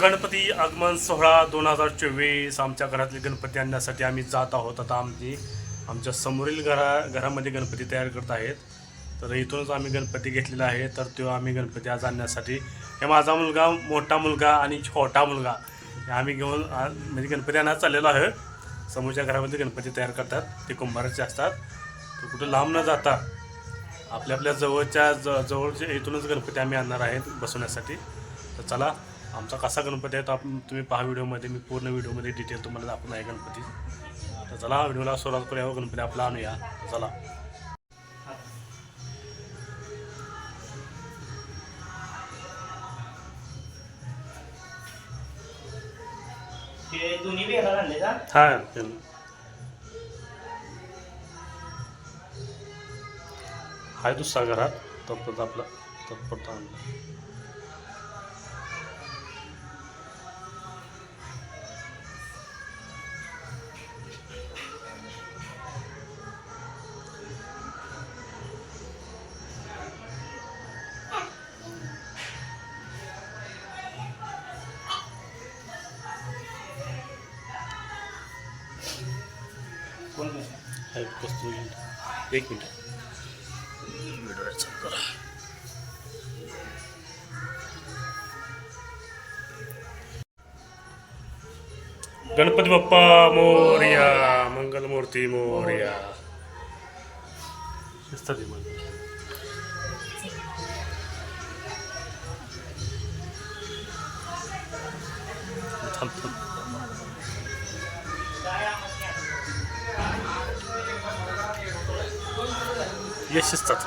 गणपती आगमन सोहळा दोन हजार चोवीस आमच्या घरातले गणपती आणण्यासाठी आम्ही जात आहोत. आता आमची आमच्या समोरील घरा घरामध्ये गणपती तयार करत आहेत. तर इथूनच आम्ही गणपती घेतलेला आहे. तर तो आम्ही गणपती आज आणण्यासाठी हे माझा मुलगा मोठा मुलगा आणि छोटा मुलगा हे आम्ही घेऊन म्हणजे गणपती आणायला चाललेलो आहे समोरच्या घरामध्ये गणपती तयार करतात. ते कुंभाराचे असतात. तर कुठं लांब न जाता आपल्या आपल्या जवळच्या ज जवळच्या इथूनच गणपती आम्ही आणणार आहेत बसवण्यासाठी. तर चला आमचा कसा गणपती आहे तो आपण तुम्ही पहा व्हिडिओमध्ये. मी पूर्ण व्हिडिओमध्ये डिटेल तुम्हाला दाखवून आहे गणपती. तर चला व्हिडिओला सुरुवात करूया. गणपती आपला आणूया. चला. हे दोन्ही बी आणले का? हा हाय दुसरा घरात तत्परत आपला तत्परत आणला. कोण वस्तू घेऊन. एक मिनिट व्हिडिओ चालू करा गणपती बाप्पा मोर्या मंगलमूर्ती मोर्या. थांब थांब यश असतात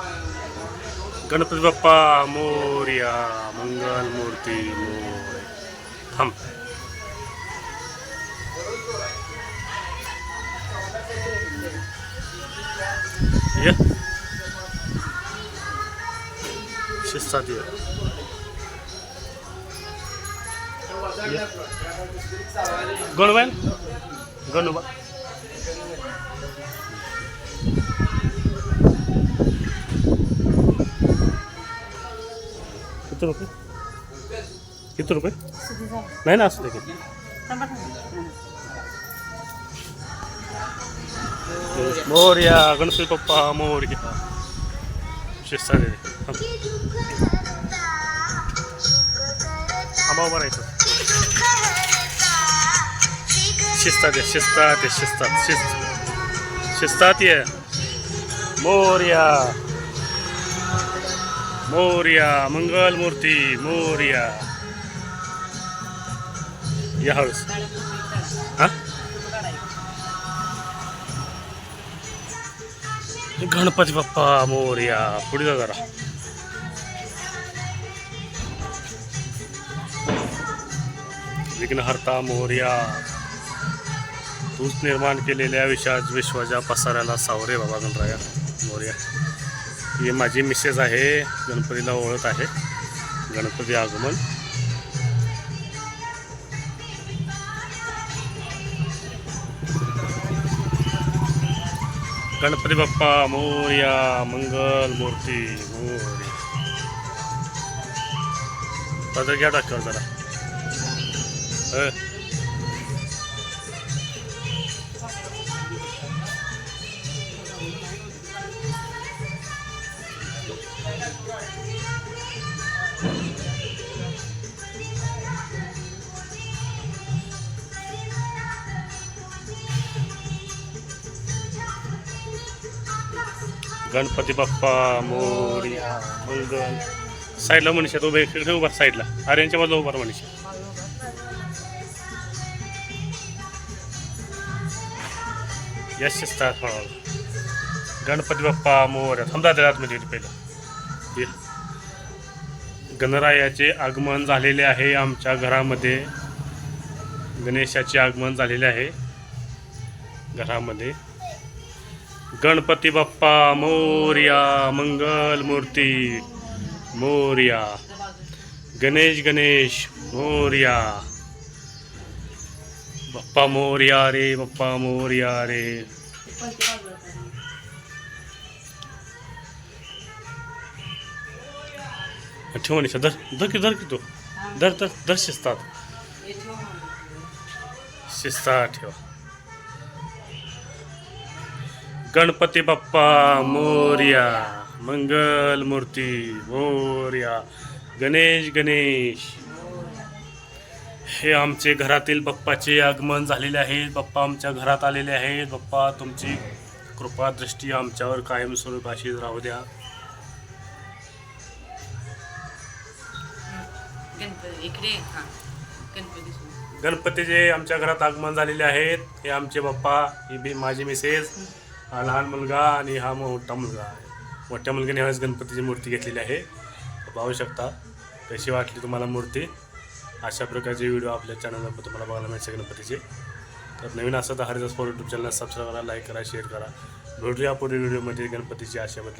गणपती बाप्पा मोर्या मंगल मूर्ती मोर्या थांब ये शिस्तात ये ये. गणुबाई किती रुपये किती रुपये नाही ना असू दे किती मोर्या गणपती पप्पा मोर्या। शिस्ता दे आंबा उभा राहायचं शिस्तात ये शिस्तात ये शिस्तात शिस्त शिस्तात ये मोर्या। मोर्या मंगल मूर्ती मोर्या. या हळूस हा? गणपती बाप्पा मोर्या. पुढे जा जरा. विघ्नहर्ता मोर्या. तूच निर्माण केलेल्या विशाज विश्वाच्या पसाऱ्याला सावरे बाबा गणराया मोर्या. ही माझी मिसेस आहे गणपतीला ओळख आहे. गणपती आगमन. गणपती बाप्पा मोर्या मंगल मूर्ती मोर्या. पदर घ्या टाक्यावर जरा गणपती बाप्पा मोर्या मंगल साईडला मनीषा तो इकडे उभा साईडला. आर्यांच्या बाजूला उभार मनीषा. यश शिस्तात गणपती बाप्पा मोर्या थांबा त्या आतमध्ये पहिलं. गणरायाचे आगमन झालेले आहे आमच्या घरामध्ये. गणेशाचे आगमन झालेले आहे. घरामध्ये. गणपती बाप्पा मोर्या मंगल मूर्ती मोर्या गणेश गणेश मोर्या. बाप्पा मोरया रे बाप्पा मोरया रे. ठेव निशा धर धर की धर की तू. धर धर धर शिस्तात. शिस्ता ठेवा. गणपती बाप्पा मोर्या मंगल मूर्ती मोर्या गणेश गणेश. हे आमचे घरातील बाप्पाचे आगमन झालेले आहे. बाप्पा आमच्या घरात आलेले आहेत. बाप्पा तुमची कृपा दृष्टी आमच्यावर कायमस्वरूप अशीच राहू द्या. हा. गणपतीचे आमच्या घरात आगमन झालेले आहेत. हे आमचे बाप्पा ही बी माझी मिसेस हा लहान मुलगा आणि हा मोठा मुलगा आहे. मोठ्या मुलग्याने ह्यावेळेस गणपतीची मूर्ती घेतलेली आहे. पाहू शकता कशी वाटली तुम्हाला मूर्ती? अशा प्रकारचे व्हिडिओ आपल्या चॅनलवर तुम्हाला बघायला मिळते गणपतीचे. तर नवीन असं तर Haridas four YouTube channel subscribe करा लाईक करा शेअर करा. भेटूया पुढील व्हिडिओमध्ये गणपतीची आशाबद्दल